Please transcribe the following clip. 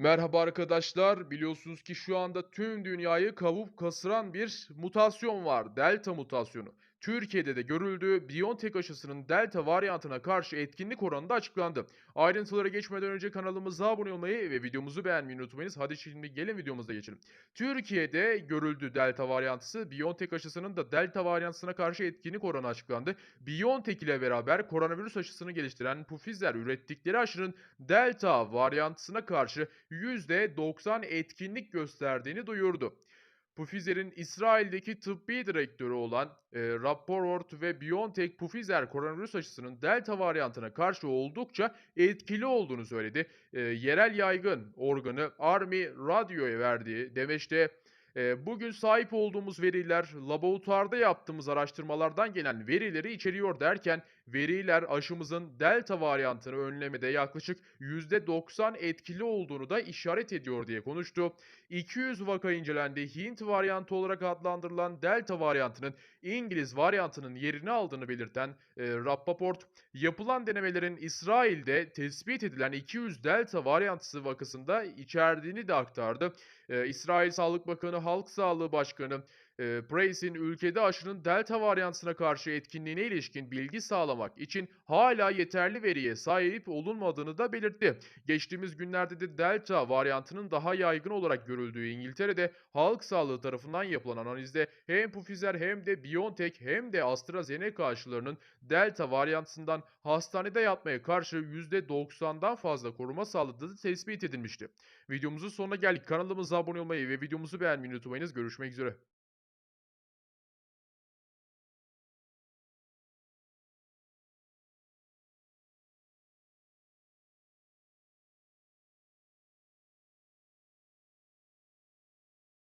Merhaba arkadaşlar. Biliyorsunuz ki şu anda tüm dünyayı kavup kasıran bir mutasyon var. Delta mutasyonu. Türkiye'de de görüldüğü BioNTech aşısının Delta varyantına karşı etkinlik oranı da açıklandı. Ayrıntılara geçmeden önce kanalımıza abone olmayı ve videomuzu beğenmeyi unutmayınız. Hadi şimdi gelin videomuza geçelim. Türkiye'de görüldü Delta varyantısı. BioNTech aşısının da Delta varyantısına karşı etkinlik oranı açıklandı. BioNTech ile beraber koronavirüs aşısını geliştiren Pfizer ürettikleri aşının Delta varyantısına karşı %90 etkinlik gösterdiğini duyurdu. Pfizer'in İsrail'deki tıbbi direktörü olan e, Rappaport ve BioNTech Pfizer koronavirüs aşısının Delta varyantına karşı oldukça etkili olduğunu söyledi. E, yerel yaygın organı Army Radio'ya verdiği demeçte bugün sahip olduğumuz veriler laboratuvarda yaptığımız araştırmalardan gelen verileri içeriyor derken veriler aşımızın delta varyantını önlemede yaklaşık %90 etkili olduğunu da işaret ediyor diye konuştu. 200 vaka incelendi. Hint varyantı olarak adlandırılan delta varyantının İngiliz varyantının yerini aldığını belirten e, Rappaport, yapılan denemelerin İsrail'de tespit edilen 200 delta varyantı vakasında içerdiğini de aktardı. E, İsrail Sağlık Bakanı, Halk Sağlığı Başkanı e, Price'in ülkede aşının delta varyantına karşı etkinliğine ilişkin bilgi sağlamak için hala yeterli veriye sahip olunmadığını da belirtti. Geçtiğimiz günlerde de delta varyantının daha yaygın olarak görüldüğü İngiltere'de halk sağlığı tarafından yapılan analizde hem Pfizer hem de BioNTech hem de AstraZeneca aşılarının delta varyantından hastanede yatmaya karşı %90'dan fazla koruma sağladığı tespit edilmişti. Videomuzun sonuna geldik. Kanalımıza abone olmayı ve videomuzu beğenmeyi unutmayınız. Görüşmek üzere.